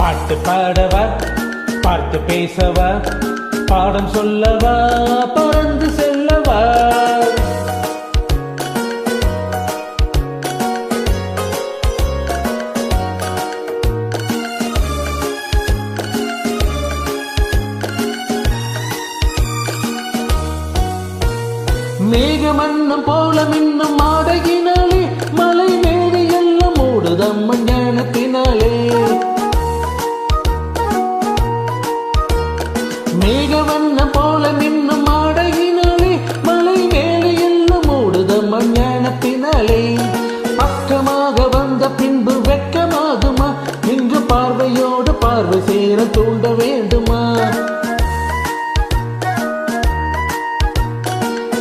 பாட்டு பாடவா பார்த்து பேசவா பாடம் சொல்லவா பறந்து செல்லவா மேகமன்னம் போல மின்னும் மாடகினாலே மேகவண்ணம் போல மின்னும் மாடகினாலே மலை மேடு எல்லாம் மூடுதம்ம ஞானத்தினாலே. பக்கமாக வந்த பின்பு வெட்கமாகுமா? இங்கு பார்வையோடு பார்வை சேர தூண்ட வேண்டுமா?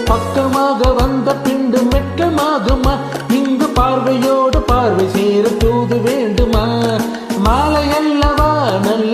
பக்கமாக வந்த பிண்டு மெட்டமாகுமா இங்கு பார்வையோடு பார்வை சேர தூது வேண்டுமா? மாலை அல்லவா நல்ல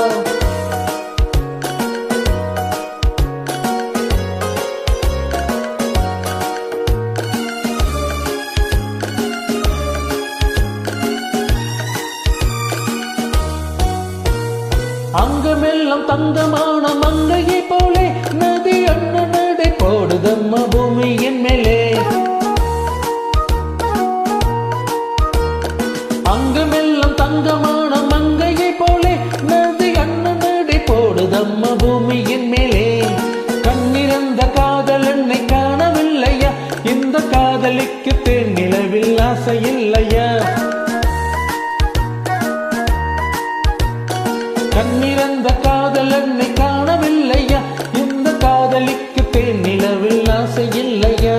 அங்கமெல்லாம் தங்கமான மங்கையை போலே நதி அண்ண நடை போடுதம்ம பூமியின் மேலே. அங்கமெல்லாம் தங்கமான மங்கையை போலே நதி அண்ண நடை போடுதம்ம பூமியின் மேலே. கண்ணிறந்த காதல் என்னை காணவில்லையா? இந்த காதலிக்கு தேன் நிலவில் ஆசை இல்லையா? கண்ணிறந்த காதல் என்னை காணவில்லையா? இந்த காதலிக்கு தேன் நிலவில் ஆசை இல்லையா?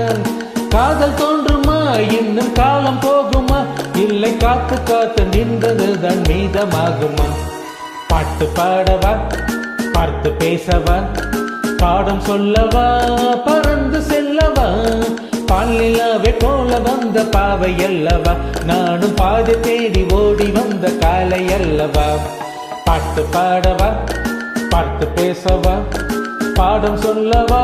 காதல் தோன்றுமா? இன்னும் காலம் போகுமா? இல்லை காத்து காத்து நின்றதுதான் மீதமாகுமா? பாட்டு பாடவா? பார்த்து பேசவா? பாடம் சொல்லவா? பறந்து செல்லவா? பாலிலாவே போல வந்த பாவை அல்லவா? நானும் பாதி தேடி ஓடி வந்த காலை அல்லவா? பாட்டு பாடவா? பாட்டு பேசவா? பாடம் சொல்லவா?